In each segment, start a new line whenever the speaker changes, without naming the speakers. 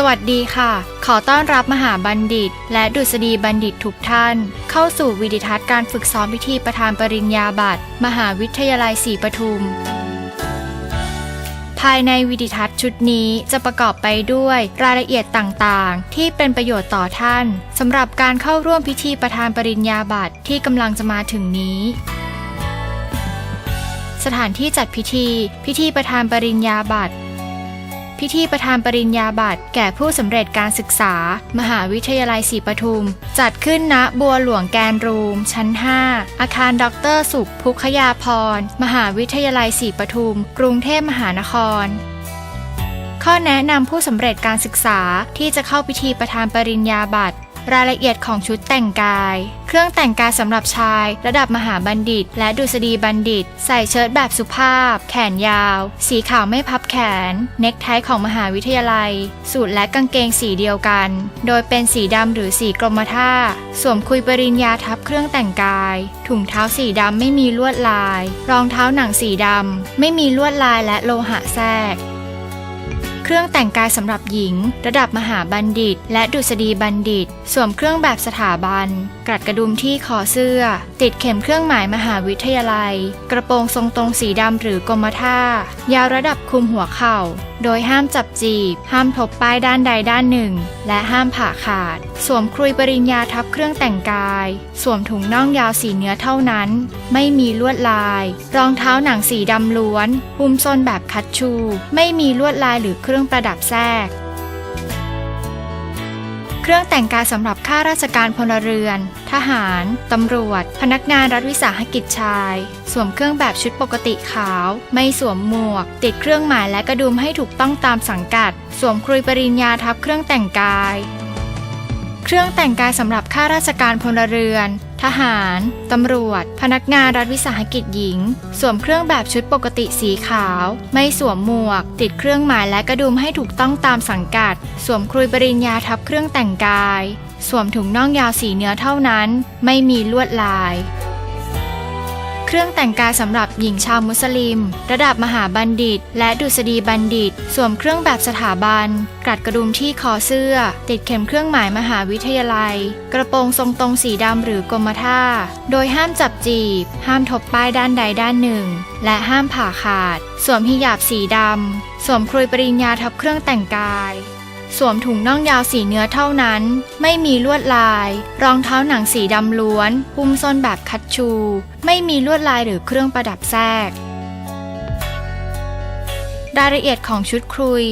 สวัสดีค่ะ ขอต้อนรับมหาบัณฑิต และดุษฎีบัณฑิตทุกท่าน เข้าสู่วิดิทัศน์การฝึกซ้อมพิธีประธานปริญญาบัตรมหาวิทยาลัยศรีปทุม ภายในวิดิทัศน์ชุดนี้จะประกอบไปด้วยรายละเอียดต่างๆ ที่เป็นประโยชน์ต่อท่านสำหรับการเข้าร่วมพิธีประธานปริญญาบัตรที่กำลังจะมาถึงนี้สถานที่จัดพิธี พิธีประธานปริญญาบัตร พิธีประธานปริญญาบัตรแก่ผู้สำเร็จการศึกษา มหาวิทยาลัยศรีปทุม จัดขึ้นณบัวหลวงแกนรูม ชั้น 5 อาคารดอกเตอรสุขพุขยาพร มหาวิทยาลัยศรีปทุม กรุงเทพมหานครข้อแนะนำผู้สำเร็จการศึกษาที่จะเข้าพิธีประธานปริญญาบัตร รายละเอียดของชุดแต่งกาย เครื่องแต่งกายสำหรับชาย ระดับมหาบัณฑิต และดุษฎีบัณฑิต ใส่เชิ้ตแบบสุภาพ แขนยาว สีขาวไม่พับแขน เน็กไทของมหาวิทยาลัย สูทและกางเกงสีเดียวกัน โดยเป็นสีดำหรือสีกรมท่า สวมคุยปริญญาทับเครื่องแต่งกาย ถุงเท้าสีดำไม่มีลวดลาย รองเท้าหนังสีดำไม่มีลวดลายและโลหะแทรก เครื่องแต่งกายสำหรับหญิง ระดับมหาบัณฑิต และดุษฎีบัณฑิต สวมเครื่องแบบสถาบัน กรัดกระดุมที่คอเสื้อ ติดเข็มเครื่องหมายมหาวิทยาลัย กระโปรงทรงตรงสีดำหรือกรมท่า ยาวระดับคลุมหัวเข่า โดยห้ามจับจีบ ห้ามทบป้ายด้านใดด้านหนึ่ง และห้ามผ่าขาด สวมครุยปริญญาทับเครื่องแต่งกาย สวมถุงน่องยาวสีเนื้อเท่านั้น ไม่มีลวดลาย รองเท้าหนังสีดำล้วนหุ้มส้นแบบคัดชู ไม่มีลวดลายหรือเครื่องประดับแทรก เครื่องแต่งกายสำหรับข้าราชการพลเรือน ทหาร ตำรวจ พนักงานรัฐวิสาหกิจชาย สวมเครื่องแบบชุดปกติขาว ไม่สวมหมวก ติดเครื่องหมายและกระดุมให้ถูกต้องตามสังกัด สวมครุยปริญญาทับเครื่องแต่งกาย เครื่องแต่งกายสำหรับข้าราชการพลเรือน ทหาร ตำรวจ พนักงานรัฐวิสาหกิจหญิง สวมเครื่องแบบชุดปกติสีขาว ไม่สวมหมวก ติดเครื่องหมายและกระดุมให้ถูกต้องตามสังกัด สวมครุยปริญญาทับเครื่องแต่งกาย สวมถุงน่องยาวสีเนื้อเท่านั้น ไม่มีลวดลาย เครื่องแต่งกายสำหรับหญิงชาวมุสลิม ระดับมหาบัณฑิต และดุษฎีบัณฑิต สวมเครื่องแบบสถาบันกรัดกระดุมที่คอเสื้อ ติดเข็มเครื่องหมายมหาวิทยาลัย กระโปรงทรงตรงสีดำหรือกรมท่า โดยห้ามจับจีบ ห้ามทบป้ายด้านใดด้านหนึ่ง และห้ามผ่าขาด สวมฮิญาบสีดำ สวมครุยปริญญาทับเครื่องแต่งกาย สวมถุงน่องยาวสีเนื้อเท่านั้น ไม่มีลวดลาย รองเท้าหนังสีดำล้วน หุ้มส้นแบบคัดชู ไม่มีลวดลายหรือเครื่องประดับแทรก รายละเอียดของชุดครุย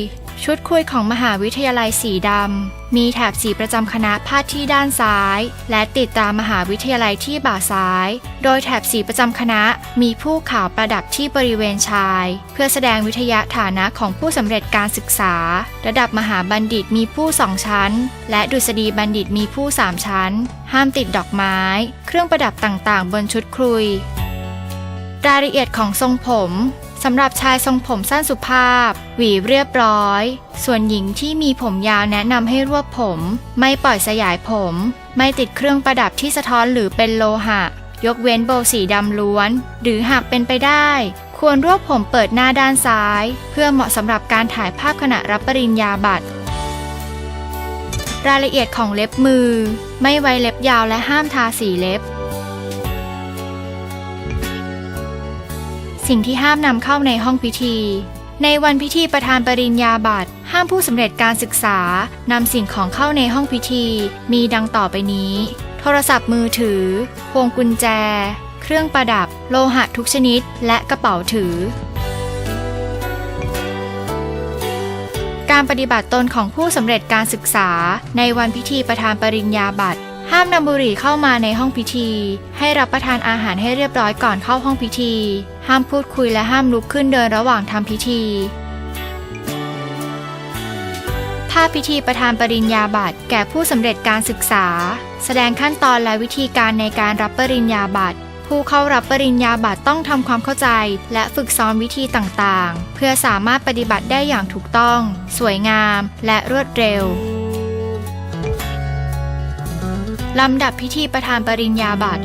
ชุดคุยของมหาวิทยาลัยสีดำ มีแถบสีประจำคณะพาดที่ด้านซ้าย และติดตามมหาวิทยาลัยที่บ่าซ้าย โดยแถบสีประจำคณะมีผู้ขาวประดับที่บริเวณชาย เพื่อแสดงวิทยาฐานะของผู้สำเร็จการศึกษา ระดับมหาบัณฑิตมีผู้สองชั้น และดุษฎีบัณฑิตมีผู้สามชั้น ห้ามติดดอกไม้ เครื่องประดับต่างๆ บนชุดคุย รายละเอียดของทรงผม สำหรับชายทรงผมสั้นสุภาพ หวีเรียบร้อย ส่วนหญิงที่มีผมยาวแนะนำให้รวบผม ไม่ปล่อยสยายผม ไม่ติดเครื่องประดับที่สะท้อนหรือเป็นโลหะ ยกเว้นโบว์สีดำล้วน หรือหากเป็นไปได้ ควรรวบผมเปิดหน้าด้านซ้าย เพื่อเหมาะสำหรับการถ่ายภาพขณะรับปริญญาบัตรรายละเอียดของเล็บมือ ไม่ไว้เล็บยาวและห้ามทาสีเล็บ สิ่งที่ห้ามนำเข้าในห้องพิธี ในวันพิธีประธานปริญญาบัตรห้ามผู้สำเร็จการศึกษานำสิ่งของเข้าในห้องพิธี มีดังต่อไปนี้ โทรศัพท์มือถือ พวงกุญแจ เครื่องประดับ โลหะทุกชนิด และกระเป๋าถือ การปฏิบัติตนของผู้สำเร็จการศึกษา ในวันพิธีประธานปริญญาบัตรห้ามนำบุหรี่เข้ามาในห้องพิธี ให้รับประทานอาหารให้เรียบร้อยก่อนเข้าห้องพิธี ห้ามพูดคุยและห้ามลุกขึ้นเดินระหว่างทำพิธี ภาพพิธีประธานปริญญาบัตรแก่ผู้สำเร็จการศึกษา แสดงขั้นตอนและวิธีการในการรับปริญญาบัตรผู้เข้ารับปริญญาบัตรต้องทำความเข้าใจ และฝึกซ้อมวิธีต่างๆ เพื่อสามารถปฏิบัติได้อย่างถูกต้อง สวยงาม และรวดเร็วลำดับพิธีประธานปริญญาบัตร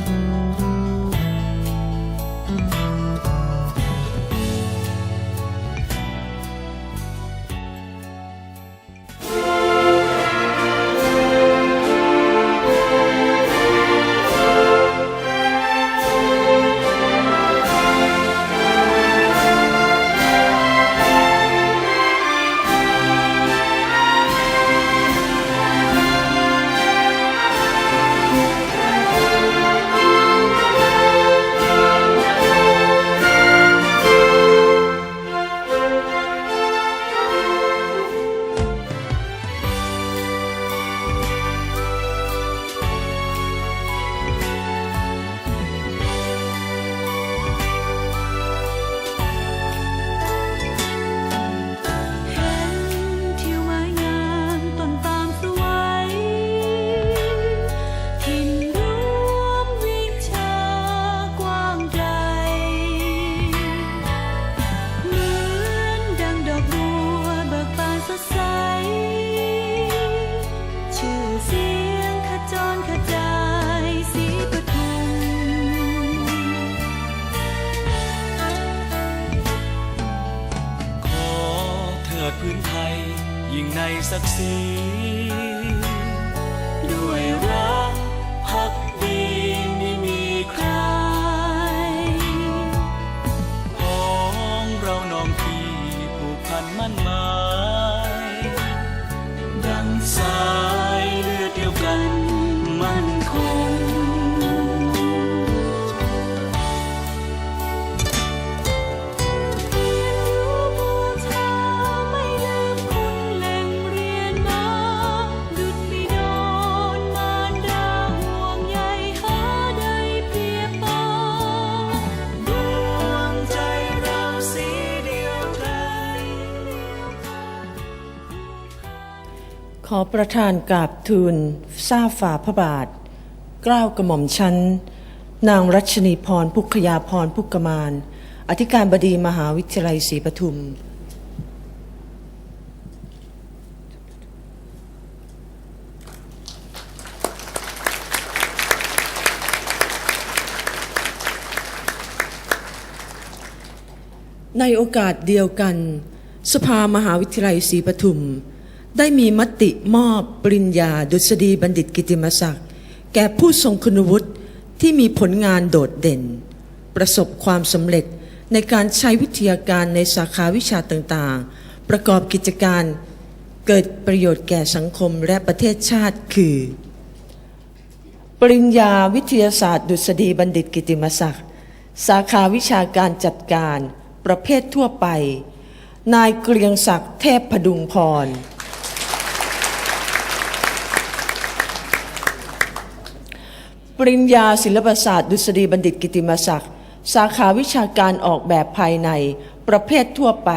ศักดิ์ศรีด้วยรักพักดีไม่มีใครของเราน้องพี่ผูกพันมั่นหมายดังสา
ขอประทานกราบทูลทราบฝ่าพระบาทกล้าวกระหม่อมชั้น นางรัชนีพรพุกขยาพรพุกกมาน อธิการบดีมหาวิทยาลัยศรีปทุม ในโอกาสเดียวกัน สภามหาวิทยาลัยศรีปทุม ได้มีมติมอบปริญญาดุษฎีบัณฑิตกิติมศักดิ์แก่ผู้ทรงคุณวุฒิที่มีผลงานโดดเด่น ประสบความสำเร็จในการใช้วิทยาการในสาขาวิชาต่างๆ ประกอบกิจการเกิดประโยชน์แก่สังคมและประเทศชาติคือ ปริญญาวิทยาศาสตร์ ดุษฎีบัณฑิตกิติมศักดิ์สาขาวิชาการจัดการ ประเภททั่วไป นายเกรียงศักดิ์เทพพดุงพร ปริญญาศิลปศาสตร์ดุษฎีบัณฑิตกิติมศักดิ์ สาขาวิชาการออกแบบภายใน ประเภททั่วไป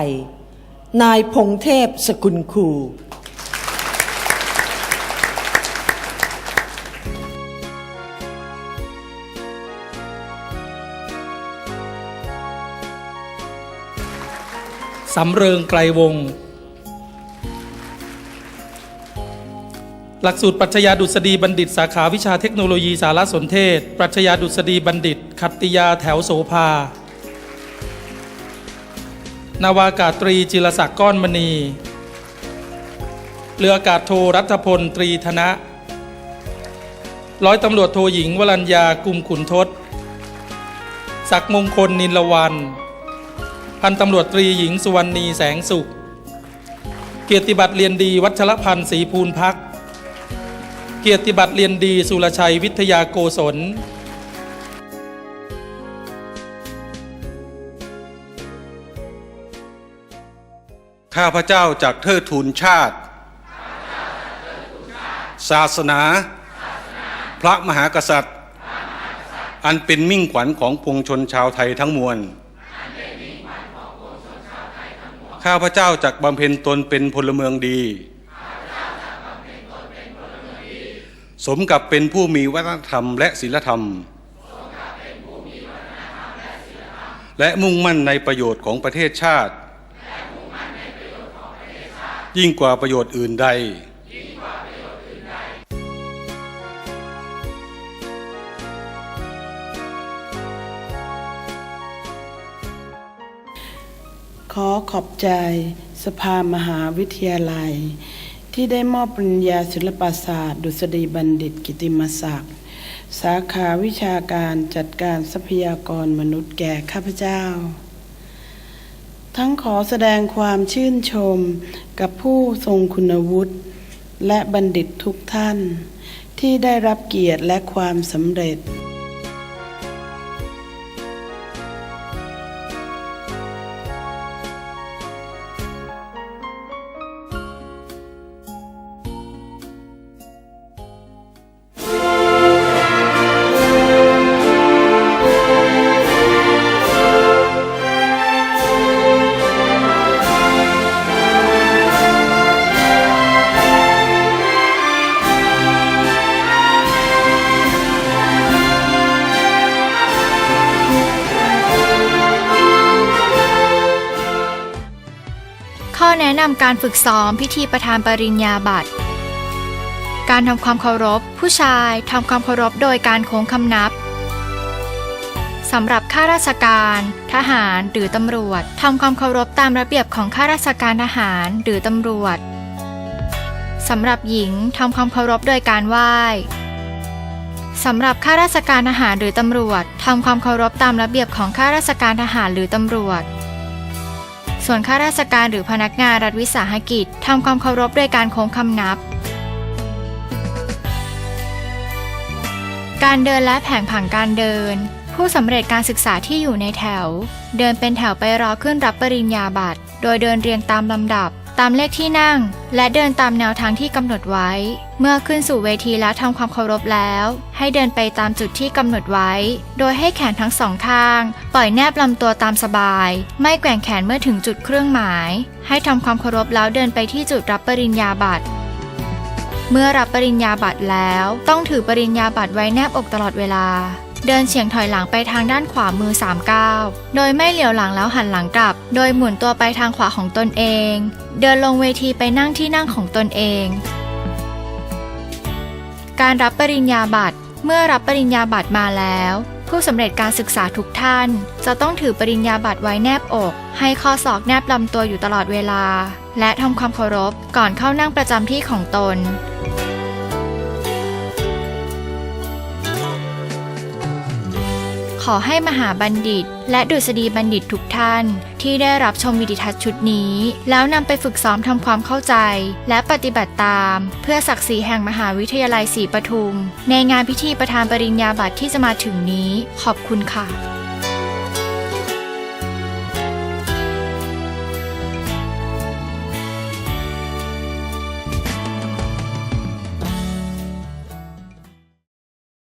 นายพงเทพสกุลคู
สำเริงไกลวง หลักสูตรปรัชญาดุษฎีบัณฑิต สาขาวิชาเทคโนโลยีสารสนเทศ ปรัชญาดุษฎีบัณฑิต ขัตติยาแถวโสภานาวากาตรีจิรศักดิ์ก้อนมณี เรืออากาศโทรัฐพลตรีธนะ ร้อยตำรวจโทหญิง วรัญญากุมขุนทศ ศักมงคลนินละวัน พันตำรวจตรีหญิงสุวรรณีแสงสุข เกียรติบัตรเรียนดีวัชรพันธ์ศรีภูลพัก เกียรติบัตรเรียนดีสุรชัยวิทยาโกศล
ข้าพเจ้าจากเทิดทูนชาติ ศาสนา พระมหากษัตริย์ อันเป็นมิ่งขวัญของปวงชนชาวไทยทั้งมวล ข้าพเจ้าจากบำเพ็ญตนเป็นพลเมืองดี สมกับเป็นผู้มีวัฒนธรรมและศีลธรรม และมุ่งมั่นในประโยชน์ของประเทศชาติ ยิ่งกว่าประโยชน์อื่นใด
ขอขอบใจสภามหาวิทยาลัย ที่ได้มอบปริญญาศิลปศาสตร์ ดุษฎีบัณฑิตกิติมศักดิ์สาขาวิชาการจัดการทรัพยากรมนุษย์แก่ข้าพเจ้า ทั้งขอแสดงความชื่นชมกับผู้ทรงคุณวุฒิและบัณฑิตทุกท่าน ที่ได้รับเกียรติและความสำเร็จ
การฝึกซ้อมพิธีประธานปริญญาบัตร การทำความเคารพ ผู้ชายทำความเคารพโดยการโค้งคำนับสสำหรับข้าราชการ ทหารหรือตำรวจทำความเคารพตามระเบียบของข้าราชการทหารหรือตำรวจสำหรับหญิงทำความเคารพโดยการไหว้สำหรับข้าราชการทหารหรือตำรวจทำความเคารพตามระเบียบของข้าราชการทหารหรือตำรวจ ส่วนข้าราชการหรือพนักงานรัฐวิสาหกิจทำความเคารพโดยการโค้งคำนับ การเดินและแผงผังการเดิน ผู้สำเร็จการศึกษาที่อยู่ในแถว เดินเป็นแถวไปรอขึ้นรับปริญญาบัตร โดยเดินเรียงตามลำดับ ตามเลขที่นั่ง และเดินตามแนวทางที่กำหนดไว้ เมื่อขึ้นสู่เวทีและทำความเคารพแล้ว ให้เดินไปตามจุดที่กำหนดไว้ โดยให้แขนทั้งสองข้าง ปล่อยแนบลำตัวตามสบาย ไม่แกว่งแขนเมื่อถึงจุดเครื่องหมาย ให้ทำความเคารพแล้วเดินไปที่จุดรับปริญญาบัตรเมื่อรับปริญญาบัตรแล้ว ต้องถือปริญญาบัตรไว้แนบอกตลอดเวลา เดินเฉียงถอยหลังไปทางด้านขวามือ3ก้าวโดยไม่เหลียวหลังแล้วหันหลังกลับ โดยหมุนตัวไปทางขวาของตนเอง เดินลงเวทีไปนั่งที่นั่งของตนเอง การรับปริญญาบัตร เมื่อรับปริญญาบัตรมาแล้ว ผู้สำเร็จการศึกษาทุกท่าน จะต้องถือปริญญาบัตรไว้แนบอก ให้ข้อศอกแนบลำตัวอยู่ตลอดเวลา และทำความเคารพก่อนเข้านั่งประจำที่ของตน ขอให้มหาบัณฑิต และดุษฎีบัณฑิตทุกท่าน ที่ได้รับชมวิดิทัศน์ชุดนี้ แล้วนำไปฝึกซ้อมทำความเข้าใจ และปฏิบัติตาม เพื่อศักดิ์ศรีแห่งมหาวิทยาลัยศรีปทุม ในงานพิธีประธานปริญญาบัตรที่จะมาถึงนี้ ขอบคุณค่ะ